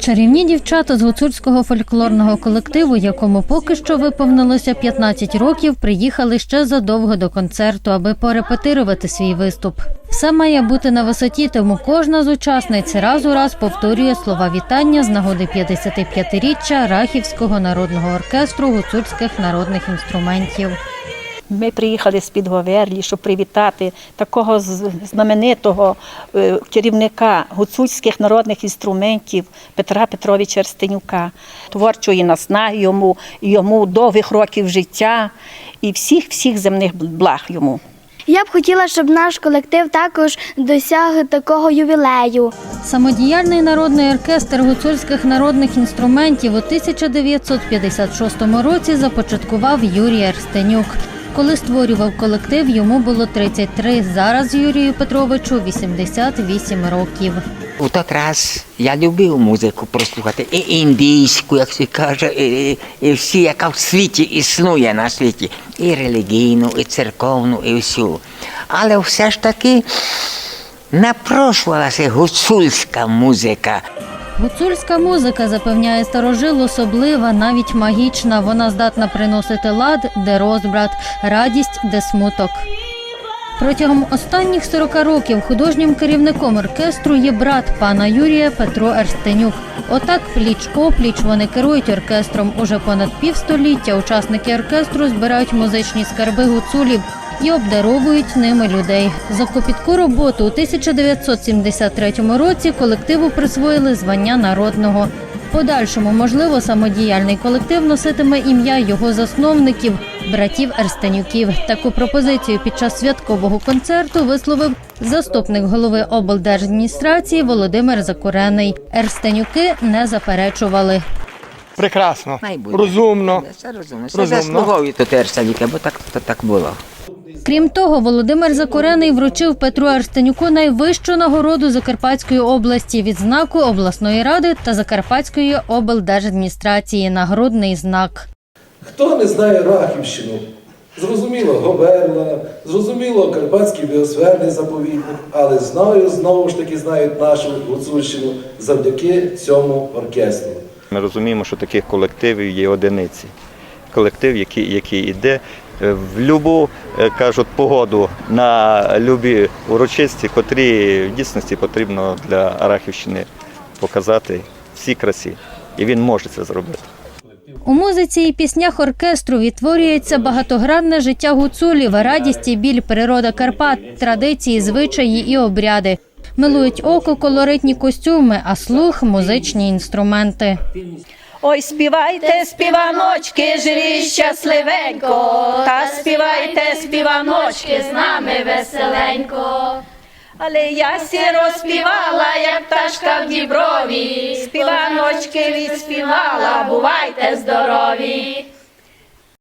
Чарівні дівчата з гуцульського фольклорного колективу, якому поки що виповнилося 15 років, приїхали ще задовго до концерту, аби порепетирувати свій виступ. Все має бути на висоті, тому кожна з учасниць раз у раз повторює слова вітання з нагоди 55-річчя Рахівського народного оркестру гуцульських народних інструментів. Ми приїхали з Підговерлі, щоб привітати такого з- знаменитого е, керівника гуцульських народних інструментів Петра Петровича Арстенюка, творчої наснаги йому, йому довгих років життя і всіх всіх земних благ йому. Я б хотіла, щоб наш колектив також досяг такого ювілею. Самодіяльний народний оркестр гуцульських народних інструментів у 1956 році започаткував Юрій Арстенюк. Коли створював колектив, йому було 33. Зараз Юрію Петровичу 88 років. У той раз я любив музику прослухати і індійську, як се каже, і, і всі, яка в світі існує на світі, і релігійну, і церковну, і всю. Але все ж таки напрошувалася гуцульська музика. Гуцульська музика запевняє старожил особлива, навіть магічна. Вона здатна приносити лад, де розбрат, радість, де смуток. Протягом останніх 40 років художнім керівником оркестру є брат пана Юрія Петро Ерстенюк. Отак пліч опліч вони керують оркестром. Уже понад півстоліття учасники оркестру збирають музичні скарби гуцулів і обдаровують ними людей. За копітку роботу у 1973 році колективу присвоїли звання народного. Подальшому, можливо, самодіяльний колектив носитиме ім'я його засновників, братів Ерстенюків. Таку пропозицію під час святкового концерту висловив заступник голови облдержадміністрації Володимир Закурений. Ерстенюки не заперечували. Прекрасно, розумно. Це розумно. Це Розумно. заслуговують теж саліка, бо так, то так було. Крім того, Володимир Закурений вручив Петру Арстенюку найвищу нагороду Закарпатської області відзнаку обласної ради та Закарпатської облдержадміністрації нагрудний знак. Хто не знає Рахівщину? Зрозуміло, Говерла, зрозуміло, Карпатський біосферний заповідник, але знаю, знову ж таки знають нашу Гуцульщину завдяки цьому оркестру. Ми розуміємо, що таких колективів є одиниці. Колектив, який, який йде е, в любу, е, кажуть, погоду на любі урочисті, котрі в дійсності потрібно для Арахівщини показати всі красі. І він може це зробити. У музиці і піснях оркестру відтворюється багатогранне життя гуцулів, радість і біль, природа Карпат, традиції, звичаї і обряди. Милують око колоритні костюми, а слух музичні інструменти. Ой, співайте, співаночки, жирі щасливенько, та співайте, співаночки, з нами веселенько. Але я сіро розпівала, як пташка в діброві, співаночки відспівала, бувайте здорові.